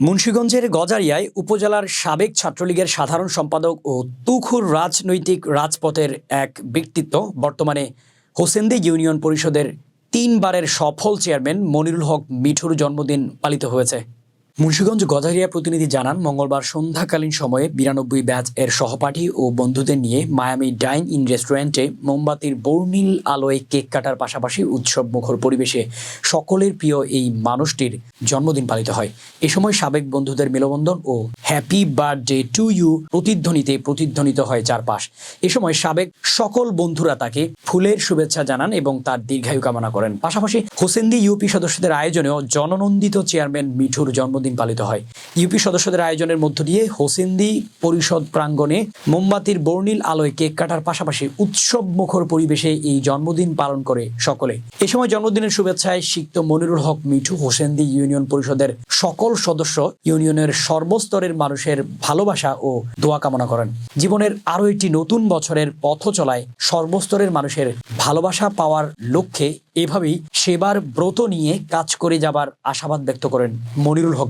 মুন্সীগঞ্জের গজারিয়ায় উপজেলার সাবেক ছাত্রলীগের সাধারণ সম্পাদক ও তুখুর রাজনৈতিক রাজপথের এক ব্যক্তিত্ব, বর্তমানে হোসেন্দি ইউনিয়ন পরিষদের তিনবারের সফল চেয়ারম্যান মনিরুল হক মিঠুর জন্মদিন পালিত হয়েছে। মুন্সীগঞ্জ গজারিয়া প্রতিনিধি জানান, মঙ্গলবার সন্ধ্যাকালীন সময়ে বিরানব্বই ব্যাচ এর সহপাঠী ও বন্ধুদের নিয়ে মায়ামি ডাইন ইন রেস্টুরেন্টে মোমবাতির বর্ণিল আলোয় কেক কাটার পাশাপাশি উৎসব মুখর পরিবেশে সকলের প্রিয় এই মানুষটির জন্মদিন পালিত হয়। এ সময় সাবেক বন্ধুদের মেলবন্ধন ও হ্যাপি বার্থডে টু ইউ প্রতিধ্বনিতে প্রতিধ্বনিত হয় চারপাশ। এ সময় সাবেক সকল বন্ধুরা তাকে ফুলের শুভেচ্ছা জানান এবং তার দীর্ঘায়ু কামনা করেন। পাশাপাশি হোসেন্দি ইউপি সদস্যদের আয়োজনেও জননন্দিত চেয়ারম্যান মিঠুর জন্মদিন পালিত হয়। ইউপি সদস্যদের আয়োজনের মধ্য দিয়ে হোসেন্দি পরিষদ প্রাঙ্গণে মোমবাতির বর্ণিল আলোয় কেক কাটার পাশাপাশি উৎসব মুখর পরিবেশে এই জন্মদিন পালন করে সকলে। এ সময় জন্মদিনের শুভেচ্ছায় সিক্ত মনিরুল হক, মিঠু হোসেন্দি ইউনিয়ন পরিষদের সকল সদস্য ইউনিয়নের সর্বস্তরের মানুষের ভালোবাসা ও দোয়া কামনা করেন। জীবনের আরও একটি নতুন বছরের পথ চলায় সর্বস্তরের মানুষের ভালোবাসা পাওয়ার লক্ষ্যে এভাবেই সেবার ব্রত নিয়ে কাজ করে যাবার আশাবাদ ব্যক্ত করেন মনিরুল হক।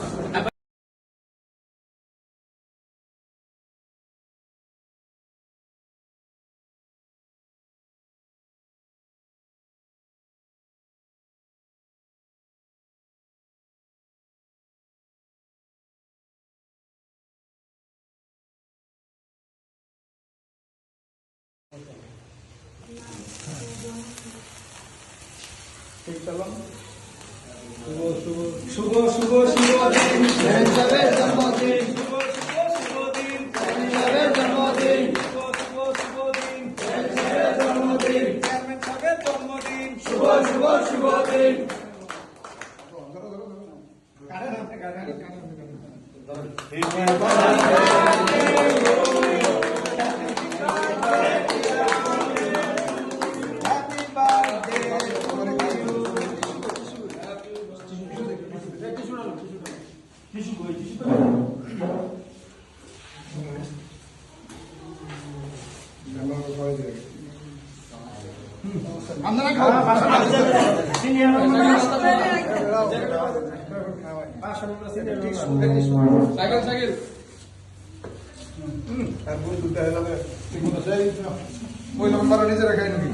শুভ শুভ শুভ দিন সাহেবের জন্মদিন শুভ শুভ আপনারা খাও। Cycle cycle. আর বই দুটা হলো ওই নম্বর নিজে রাখাই নাকি?